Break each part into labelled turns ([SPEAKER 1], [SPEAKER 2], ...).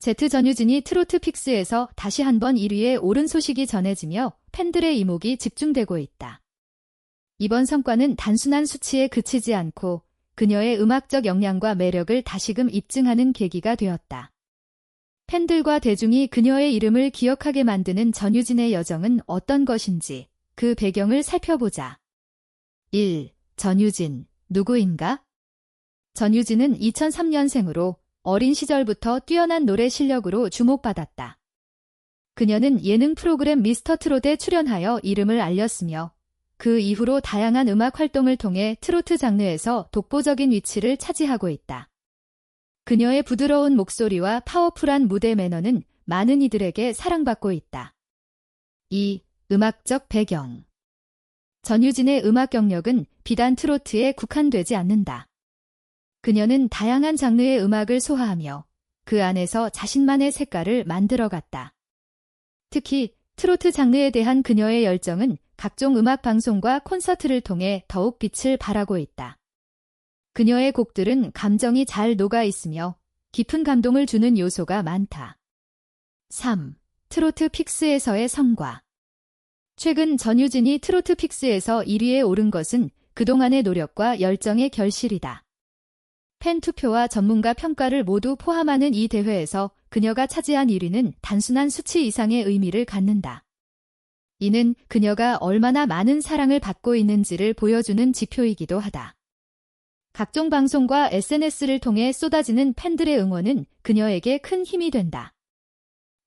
[SPEAKER 1] 제트 전유진이 트로트 픽스에서 다시 한번 1위에 오른 소식이 전해지며 팬들의 이목이 집중되고 있다. 이번 성과는 단순한 수치에 그치지 않고 그녀의 음악적 역량과 매력을 다시금 입증하는 계기가 되었다. 팬들과 대중이 그녀의 이름을 기억하게 만드는 전유진의 여정은 어떤 것인지 그 배경을 살펴보자. 1. 전유진, 누구인가? 전유진은 2003년생으로 어린 시절부터 뛰어난 노래 실력으로 주목받았다. 그녀는 예능 프로그램 미스터 트롯에 출연하여 이름을 알렸으며 그 이후로 다양한 음악 활동을 통해 트로트 장르에서 독보적인 위치를 차지하고 있다. 그녀의 부드러운 목소리와 파워풀한 무대 매너는 많은 이들에게 사랑받고 있다. 2. 음악적 배경 전유진의 음악 경력은 비단 트로트에 국한되지 않는다. 그녀는 다양한 장르의 음악을 소화하며 그 안에서 자신만의 색깔을 만들어갔다. 특히 트로트 장르에 대한 그녀의 열정은 각종 음악 방송과 콘서트를 통해 더욱 빛을 발하고 있다. 그녀의 곡들은 감정이 잘 녹아 있으며 깊은 감동을 주는 요소가 많다. 3. 트로트 픽스에서의 성과 최근 전유진이 트로트 픽스에서 1위에 오른 것은 그동안의 노력과 열정의 결실이다. 팬 투표와 전문가 평가를 모두 포함하는 이 대회에서 그녀가 차지한 1위는 단순한 수치 이상의 의미를 갖는다. 이는 그녀가 얼마나 많은 사랑을 받고 있는지를 보여주는 지표이기도 하다. 각종 방송과 SNS를 통해 쏟아지는 팬들의 응원은 그녀에게 큰 힘이 된다.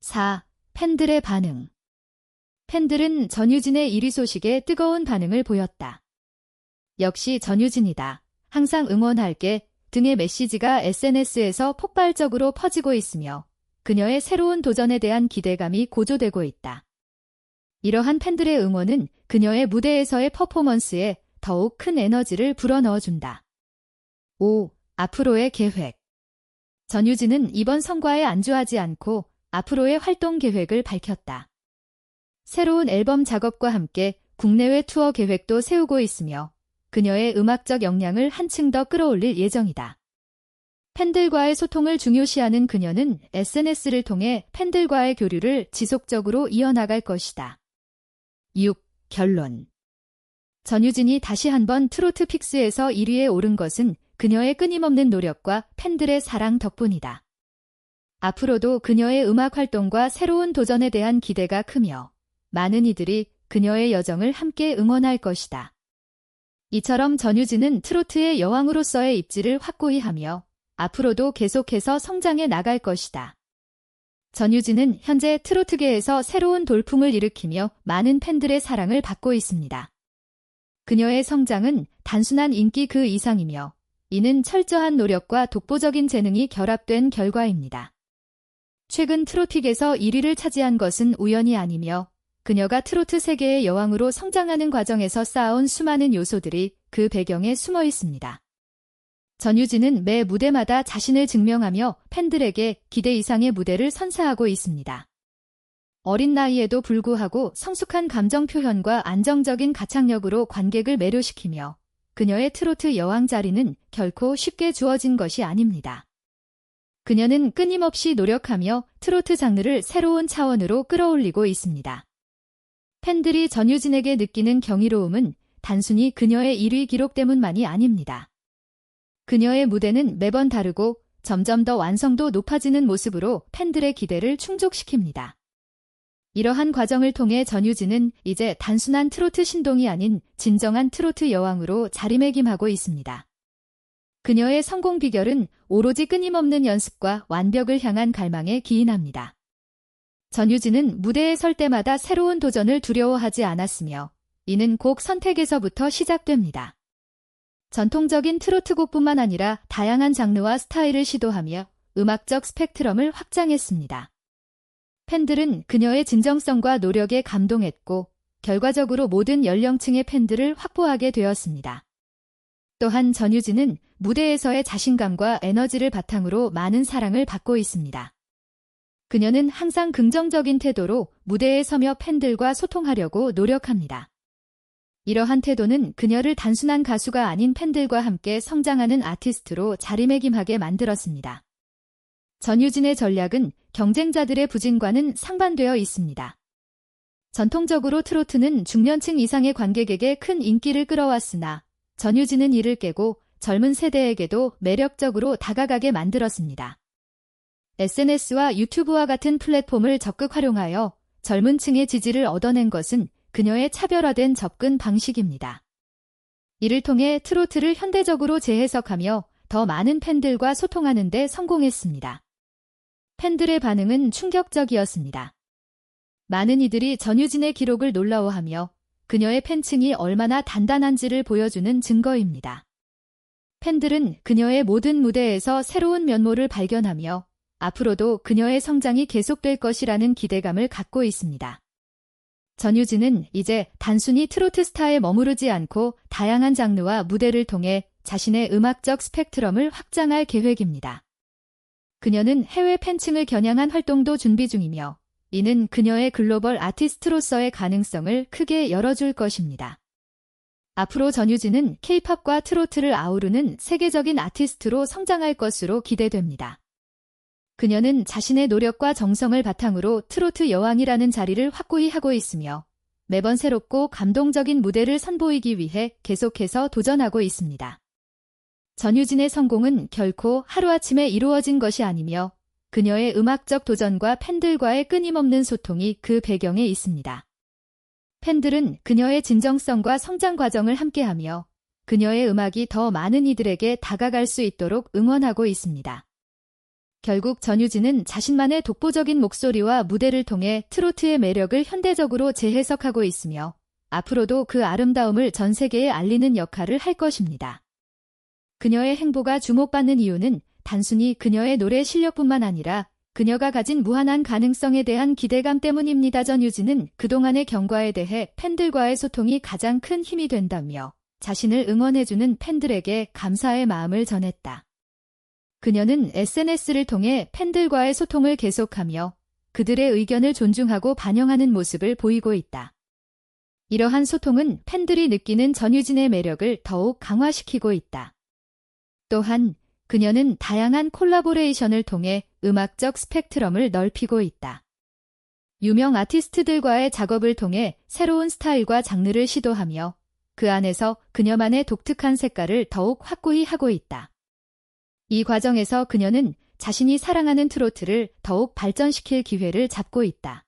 [SPEAKER 1] 4. 팬들의 반응 팬들은 전유진의 1위 소식에 뜨거운 반응을 보였다. 역시 전유진이다. 항상 응원할게 등의 메시지가 SNS에서 폭발적으로 퍼지고 있으며 그녀의 새로운 도전에 대한 기대감이 고조되고 있다. 이러한 팬들의 응원은 그녀의 무대에서의 퍼포먼스에 더욱 큰 에너지를 불어넣어준다. 5. 앞으로의 계획 전유진은 이번 성과에 안주하지 않고 앞으로의 활동 계획을 밝혔다. 새로운 앨범 작업과 함께 국내외 투어 계획도 세우고 있으며 그녀의 음악적 역량을 한층 더 끌어올릴 예정이다. 팬들과의 소통을 중요시하는 그녀는 SNS를 통해 팬들과의 교류를 지속적으로 이어나갈 것이다. 6. 결론 전유진이 다시 한번 트로트 픽스에서 1위에 오른 것은 그녀의 끊임없는 노력과 팬들의 사랑 덕분이다. 앞으로도 그녀의 음악 활동과 새로운 도전에 대한 기대가 크며 많은 이들이 그녀의 여정을 함께 응원할 것이다. 이처럼 전유진은 트로트의 여왕으로서의 입지를 확고히 하며 앞으로도 계속해서 성장해 나갈 것이다. 전유진은 현재 트로트계에서 새로운 돌풍을 일으키며 많은 팬들의 사랑을 받고 있습니다. 그녀의 성장은 단순한 인기 그 이상이며 이는 철저한 노력과 독보적인 재능이 결합된 결과입니다. 최근 트로픽에서 1위를 차지한 것은 우연이 아니며 그녀가 트로트 세계의 여왕으로 성장하는 과정에서 쌓아온 수많은 요소들이 그 배경에 숨어 있습니다. 전유진은 매 무대마다 자신을 증명하며 팬들에게 기대 이상의 무대를 선사하고 있습니다. 어린 나이에도 불구하고 성숙한 감정 표현과 안정적인 가창력으로 관객을 매료시키며 그녀의 트로트 여왕 자리는 결코 쉽게 주어진 것이 아닙니다. 그녀는 끊임없이 노력하며 트로트 장르를 새로운 차원으로 끌어올리고 있습니다. 팬들이 전유진에게 느끼는 경이로움은 단순히 그녀의 1위 기록 때문만이 아닙니다. 그녀의 무대는 매번 다르고 점점 더 완성도 높아지는 모습으로 팬들의 기대를 충족시킵니다. 이러한 과정을 통해 전유진은 이제 단순한 트로트 신동이 아닌 진정한 트로트 여왕으로 자리매김하고 있습니다. 그녀의 성공 비결은 오로지 끊임없는 연습과 완벽을 향한 갈망에 기인합니다. 전유진은 무대에 설 때마다 새로운 도전을 두려워하지 않았으며 이는 곡 선택에서부터 시작됩니다. 전통적인 트로트 곡뿐만 아니라 다양한 장르와 스타일을 시도하며 음악적 스펙트럼을 확장했습니다. 팬들은 그녀의 진정성과 노력에 감동했고 결과적으로 모든 연령층의 팬들을 확보하게 되었습니다. 또한 전유진은 무대에서의 자신감과 에너지를 바탕으로 많은 사랑을 받고 있습니다. 그녀는 항상 긍정적인 태도로 무대에 서며 팬들과 소통하려고 노력합니다. 이러한 태도는 그녀를 단순한 가수가 아닌 팬들과 함께 성장하는 아티스트로 자리매김하게 만들었습니다. 전유진의 전략은 경쟁자들의 부진과는 상반되어 있습니다. 전통적으로 트로트는 중년층 이상의 관객에게 큰 인기를 끌어왔으나 전유진은 이를 깨고 젊은 세대에게도 매력적으로 다가가게 만들었습니다. SNS와 유튜브와 같은 플랫폼을 적극 활용하여 젊은 층의 지지를 얻어낸 것은 그녀의 차별화된 접근 방식입니다. 이를 통해 트로트를 현대적으로 재해석하며 더 많은 팬들과 소통하는 데 성공했습니다. 팬들의 반응은 충격적이었습니다. 많은 이들이 전유진의 기록을 놀라워하며 그녀의 팬층이 얼마나 단단한지를 보여주는 증거입니다. 팬들은 그녀의 모든 무대에서 새로운 면모를 발견하며 앞으로도 그녀의 성장이 계속될 것이라는 기대감을 갖고 있습니다. 전유진은 이제 단순히 트로트 스타에 머무르지 않고 다양한 장르와 무대를 통해 자신의 음악적 스펙트럼을 확장할 계획입니다. 그녀는 해외 팬층을 겨냥한 활동도 준비 중이며 이는 그녀의 글로벌 아티스트로서의 가능성을 크게 열어줄 것입니다. 앞으로 전유진은 케이팝과 트로트를 아우르는 세계적인 아티스트로 성장할 것으로 기대됩니다. 그녀는 자신의 노력과 정성을 바탕으로 트로트 여왕이라는 자리를 확고히 하고 있으며 매번 새롭고 감동적인 무대를 선보이기 위해 계속해서 도전하고 있습니다. 전유진의 성공은 결코 하루아침에 이루어진 것이 아니며 그녀의 음악적 도전과 팬들과의 끊임없는 소통이 그 배경에 있습니다. 팬들은 그녀의 진정성과 성장 과정을 함께하며 그녀의 음악이 더 많은 이들에게 다가갈 수 있도록 응원하고 있습니다. 결국 전유진은 자신만의 독보적인 목소리와 무대를 통해 트로트의 매력을 현대적으로 재해석하고 있으며 앞으로도 그 아름다움을 전 세계에 알리는 역할을 할 것입니다. 그녀의 행보가 주목받는 이유는 단순히 그녀의 노래 실력뿐만 아니라 그녀가 가진 무한한 가능성에 대한 기대감 때문입니다. 전유진은 그동안의 경과에 대해 팬들과의 소통이 가장 큰 힘이 된다며 자신을 응원해주는 팬들에게 감사의 마음을 전했다. 그녀는 SNS를 통해 팬들과의 소통을 계속하며 그들의 의견을 존중하고 반영하는 모습을 보이고 있다. 이러한 소통은 팬들이 느끼는 전유진의 매력을 더욱 강화시키고 있다. 또한 그녀는 다양한 콜라보레이션을 통해 음악적 스펙트럼을 넓히고 있다. 유명 아티스트들과의 작업을 통해 새로운 스타일과 장르를 시도하며 그 안에서 그녀만의 독특한 색깔을 더욱 확고히 하고 있다. 이 과정에서 그녀는 자신이 사랑하는 트로트를 더욱 발전시킬 기회를 잡고 있다.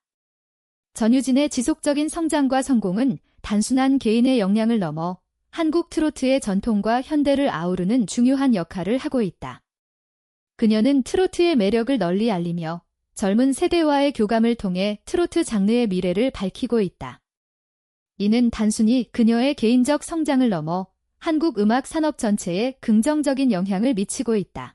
[SPEAKER 1] 전유진의 지속적인 성장과 성공은 단순한 개인의 역량을 넘어 한국 트로트의 전통과 현대를 아우르는 중요한 역할을 하고 있다. 그녀는 트로트의 매력을 널리 알리며 젊은 세대와의 교감을 통해 트로트 장르의 미래를 밝히고 있다. 이는 단순히 그녀의 개인적 성장을 넘어 한국 음악 산업 전체에 긍정적인 영향을 미치고 있다.